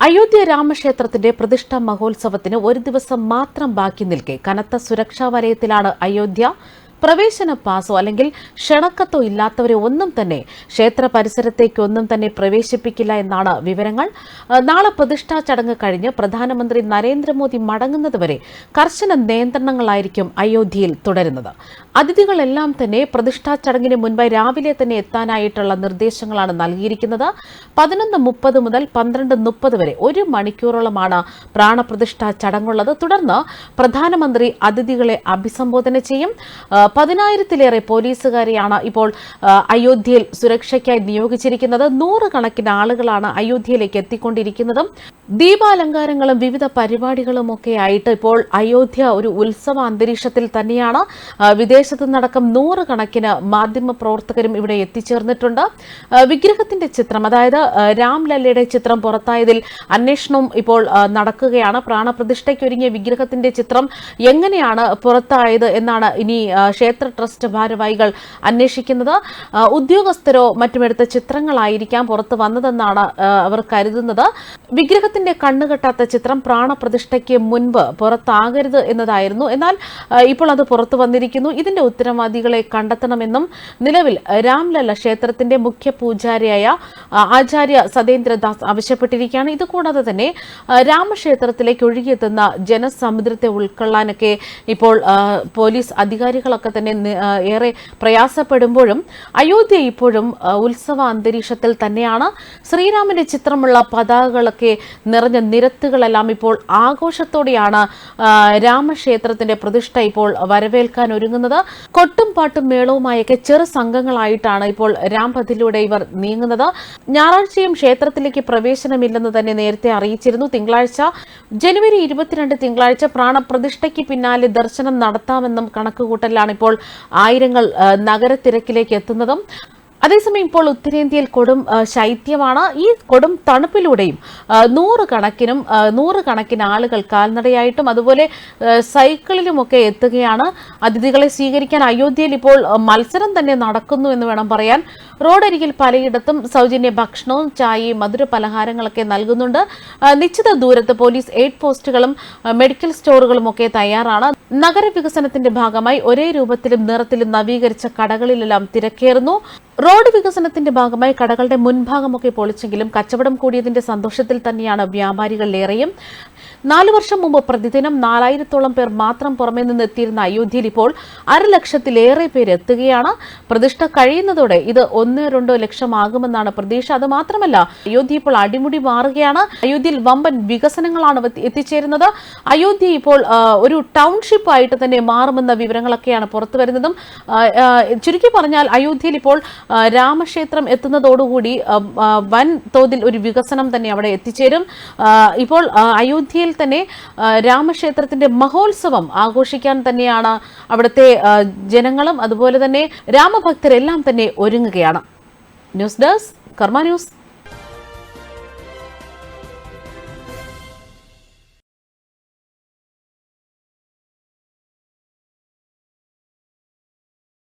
അയോധ്യ രാമക്ഷേത്രത്തിന്റെ പ്രതിഷ്ഠാ മഹോത്സവത്തിന് ഒരു ദിവസം മാത്രം ബാക്കി നിൽക്കെ കനത്ത സുരക്ഷാ വലയത്തിലാണ് അയോധ്യ. പ്രവേശന പാസോ അല്ലെങ്കിൽ ക്ഷണക്കത്തോ ഇല്ലാത്തവരെ ഒന്നും തന്നെ ക്ഷേത്ര പരിസരത്തേക്ക് ഒന്നും തന്നെ പ്രവേശിപ്പിക്കില്ല എന്നാണ് വിവരങ്ങൾ. നാളെ പ്രതിഷ്ഠാ ചടങ്ങ് കഴിഞ്ഞ് പ്രധാനമന്ത്രി നരേന്ദ്രമോദി മടങ്ങുന്നതുവരെ കർശന നിയന്ത്രണങ്ങളായിരിക്കും അയോധ്യയിൽ തുടരുന്നത്. അതിഥികളെല്ലാം തന്നെ പ്രതിഷ്ഠാ ചടങ്ങിന് മുൻപായി രാവിലെ തന്നെ എത്താനായിട്ടുള്ള നിർദ്ദേശങ്ങളാണ് നൽകിയിരിക്കുന്നത്. പതിനൊന്ന് മുപ്പത് മുതൽ പന്ത്രണ്ട് മുപ്പത് വരെ ഒരു മണിക്കൂറോളമാണ് പ്രാണപ്രതിഷ്ഠാ ചടങ്ങുള്ളത്. തുടർന്ന് പ്രധാനമന്ത്രി അതിഥികളെ അഭിസംബോധന ചെയ്യും. പതിനായിരത്തിലേറെ പോലീസുകാരെയാണ് ഇപ്പോൾ അയോധ്യയിൽ സുരക്ഷയ്ക്കായി നിയോഗിച്ചിരിക്കുന്നത്. നൂറുകണക്കിന് ആളുകളാണ് അയോധ്യയിലേക്ക് എത്തിക്കൊണ്ടിരിക്കുന്നതും ദീപാലങ്കാരങ്ങളും വിവിധ പരിപാടികളും ഒക്കെ ആയിട്ട് ഇപ്പോൾ അയോധ്യ ഒരു ഉത്സവ അന്തരീക്ഷത്തിൽ തന്നെയാണ്. വിദേശത്ത് നടക്കം നൂറുകണക്കിന് മാധ്യമ പ്രവർത്തകരും ഇവിടെ എത്തിച്ചേർന്നിട്ടുണ്ട്. വിഗ്രഹത്തിന്റെ ചിത്രം അതായത് രാംലല്ലയുടെ ചിത്രം പുറത്തായതിൽ അന്വേഷണവും ഇപ്പോൾ നടക്കുകയാണ്. പ്രാണപ്രതിഷ്ഠയ്ക്കൊരുങ്ങിയ വിഗ്രഹത്തിന്റെ ചിത്രം എങ്ങനെയാണ് പുറത്തായത് എന്നാണ് ഇനി ക്ഷേത്ര ട്രസ്റ്റ് ഭാരവാഹികൾ അന്വേഷിക്കുന്നത്. ഉദ്യോഗസ്ഥരോ മറ്റുമെടുത്ത ചിത്രങ്ങളായിരിക്കാം പുറത്തു വന്നതെന്നാണ് അവർ കരുതുന്നത്. വിഗ്രഹത്തിന്റെ കണ്ണുകെട്ടാത്ത ചിത്രം പ്രാണപ്രതിഷ്ഠയ്ക്ക് മുൻപ് പുറത്താകരുത് എന്നതായിരുന്നു. എന്നാൽ ഇപ്പോൾ അത് പുറത്തു വന്നിരിക്കുന്നു. ഇതിന്റെ ഉത്തരവാദികളെ കണ്ടെത്തണമെന്നും നിലവിൽ രാംലല്ല ക്ഷേത്രത്തിന്റെ മുഖ്യ പൂജാരിയായ ആചാര്യ സതേന്ദ്രദാസ് ആവശ്യപ്പെട്ടിരിക്കുകയാണ്. ഇതുകൂടാതെ തന്നെ രാമക്ഷേത്രത്തിലേക്ക് ഒഴുകിയെത്തുന്ന ജനസമുദ്രത്തെ ഉൾക്കൊള്ളാനൊക്കെ ഇപ്പോൾ പോലീസ് അധികാരികളൊക്കെ തന്നെ ഏറെ പ്രയാസപ്പെടുമ്പോഴും അയോധ്യ ഇപ്പോഴും ഉത്സവ അന്തരീക്ഷത്തിൽ തന്നെയാണ്. ശ്രീരാമന്റെ ചിത്രമുള്ള പതാകകളൊക്കെ നിറഞ്ഞ നിരത്തുകളെല്ലാം ഇപ്പോൾ ആഘോഷത്തോടെയാണ് രാമക്ഷേത്രത്തിന്റെ പ്രതിഷ്ഠ ഇപ്പോൾ വരവേൽക്കാൻ ഒരുങ്ങുന്നത്. കൊട്ടും പാട്ടും മേളവുമായൊക്കെ ചെറു സംഘങ്ങളായിട്ടാണ് ഇപ്പോൾ രാംപഥിലൂടെ ഇവർ നീങ്ങുന്നത്. ഞായറാഴ്ചയും ക്ഷേത്രത്തിലേക്ക് പ്രവേശനമില്ലെന്ന് തന്നെ നേരത്തെ അറിയിച്ചിരുന്നു. തിങ്കളാഴ്ച ജനുവരി ഇരുപത്തിരണ്ട് തിങ്കളാഴ്ച പ്രാണപ്രതിഷ്ഠയ്ക്ക് പിന്നാലെ ദർശനം നടത്താമെന്നും കണക്കുകൂട്ടലാണ് ഇപ്പോൾ ആയിരങ്ങൾ നഗരത്തിരക്കിലേക്ക് എത്തുന്നതും അതേസമയം ഇപ്പോൾ ഉത്തരേന്ത്യയിൽ കൊടും ശൈത്യമാണ്. ഈ കൊടും തണുപ്പിലൂടെയും നൂറുകണക്കിനും നൂറുകണക്കിന് ആളുകൾ കാൽനടയായിട്ടും അതുപോലെ സൈക്കിളിലുമൊക്കെ എത്തുകയാണ്. അതിഥികളെ സ്വീകരിക്കാൻ അയോധ്യയിൽ ഇപ്പോൾ മത്സരം തന്നെ നടക്കുന്നു എന്ന് വേണം പറയാൻ. റോഡരികിൽ പലയിടത്തും സൗജന്യ ഭക്ഷണവും ചായയും മധുര പലഹാരങ്ങളൊക്കെ നൽകുന്നുണ്ട്. നിശ്ചിത ദൂരത്ത് പോലീസ് എയ്ഡ് പോസ്റ്റുകളും മെഡിക്കൽ സ്റ്റോറുകളും ഒക്കെ തയ്യാറാണ്. നഗരവികസനത്തിന്റെ ഭാഗമായി ഒരേ രൂപത്തിലും നിറത്തിലും നവീകരിച്ച കടകളിലെല്ലാം തിരക്കേറുന്നു. റോഡ് വികസനത്തിന്റെ ഭാഗമായി കടകളുടെ മുൻഭാഗമൊക്കെ പൊളിച്ചെങ്കിലും കച്ചവടം കൂടിയതിന്റെ സന്തോഷത്തിൽ തന്നെയാണ് വ്യാപാരികളിലേറെയും നാലു വർഷം മുമ്പ് പ്രതിദിനം നാലായിരത്തോളം പേർ മാത്രം പുറമെ നിന്ന് എത്തിയിരുന്ന അയോധ്യയിൽ ഇപ്പോൾ അരലക്ഷത്തിലേറെ പേര് എത്തുകയാണ്. പ്രതിഷ്ഠ കഴിയുന്നതോടെ ഇത് ഒന്നോ രണ്ടോ ലക്ഷമാകുമെന്നാണ് പ്രതീക്ഷ. അത് മാത്രമല്ല അയോധ്യ ഇപ്പോൾ അടിമുടി മാറുകയാണ്. അയോധ്യയിൽ വമ്പൻ വികസനങ്ങളാണ് എത്തി- എത്തിച്ചേരുന്നത്. അയോധ്യ ഇപ്പോൾ ഒരു ടൗൺഷിപ്പ് ആയിട്ട് തന്നെ മാറുമെന്ന വിവരങ്ങളൊക്കെയാണ് പുറത്തു വരുന്നതും. ചുരുക്കി പറഞ്ഞാൽ അയോധ്യയിൽ ഇപ്പോൾ രാമക്ഷേത്രം എത്തുന്നതോടുകൂടി വൻ തോതിൽ ഒരു വികസനം തന്നെ അവിടെ എത്തിച്ചേരും. ഇപ്പോൾ അയോധ്യയിൽ തന്നെ രാമക്ഷേത്രത്തിന്റെ മഹോത്സവം ആഘോഷിക്കാൻ തന്നെയാണ് അവിടുത്തെ ജനങ്ങളും. അതുപോലെ തന്നെ രാമഭക്തരെല്ലാം തന്നെ ഒരുങ്ങുകയാണ്. News desk Karma news.